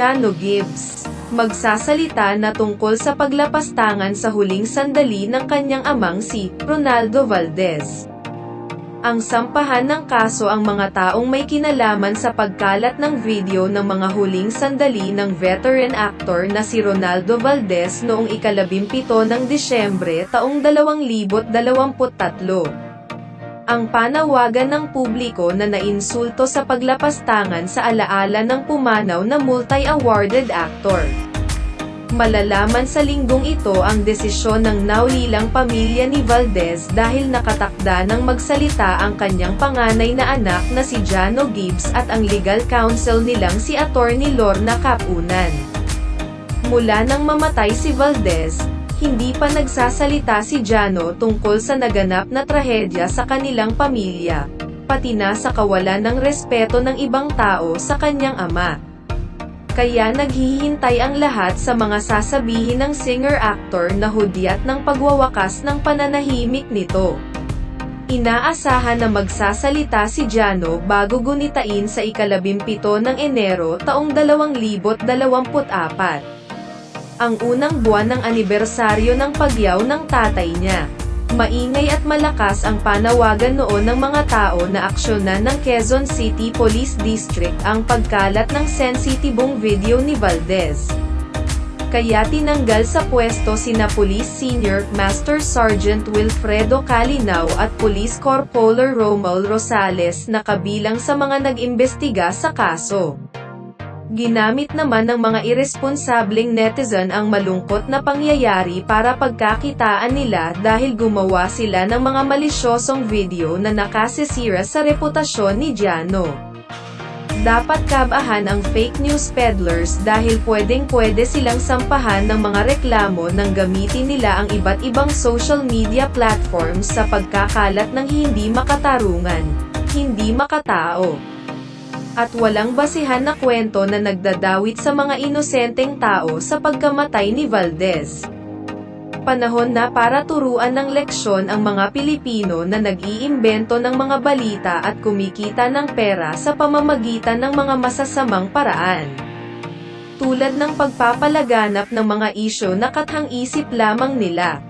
Giano Gibbs. Magsasalita na tungkol sa paglapastangan sa huling sandali ng kanyang amang si Ronaldo Valdez. Ang sampahan ng kaso ang mga taong may kinalaman sa pagkalat ng video ng mga huling sandali ng veteran actor na si Ronaldo Valdez noong ikalabimpito ng Disyembre taong 2023 ang panawagan ng publiko na nainsulto sa paglapastangan sa alaala ng pumanaw na multi-awarded actor. Malalaman sa linggong ito ang desisyon ng naulilang pamilya ni Valdez dahil nakatakda ng magsalita ang kanyang panganay na anak na si Jano Gibbs at ang legal counsel nilang si Attorney Lorna Capunan. Mula nang mamatay si Valdez, hindi pa nagsasalita si Jano tungkol sa naganap na trahedya sa kanilang pamilya, pati na sa kawalan ng respeto ng ibang tao sa kanyang ama. Kaya naghihintay ang lahat sa mga sasabihin ng singer-actor na hudyat ng pagwawakas ng pananahimik nito. Inaasahan na magsasalita si Jano bago gunitain sa ikalabimpito ng Enero taong 2024 ang unang buwan ng anibersaryo ng pagyaw ng tatay niya. Maingay at malakas ang panawagan noon ng mga tao na aksyonan ng Quezon City Police District ang pagkalat ng sensitibong video ni Valdez. Kaya tinanggal sa pwesto sina Police Senior Master Sergeant Wilfredo Calinaw at Police Corporal Romel Rosales na kabilang sa mga nag-imbestiga sa kaso. Ginamit naman ng mga irresponsableng netizen ang malungkot na pangyayari para pagkakitaan nila dahil gumawa sila ng mga malisyosong video na nakasisira sa reputasyon ni Giano. Dapat kabahan ang fake news peddlers dahil pwedeng-pwede silang sampahan ng mga reklamo nang gamitin nila ang iba't ibang social media platforms sa pagkakalat ng hindi makatarungan, hindi makatao at walang basihan na kwento na nagdadawit sa mga inosenteng tao sa pagkamatay ni Valdez. Panahon na para turuan ng leksyon ang mga Pilipino na nag-iimbento ng mga balita at kumikita ng pera sa pamamagitan ng mga masasamang paraan. Tulad ng pagpapalaganap ng mga isyo na kathang isip lamang nila.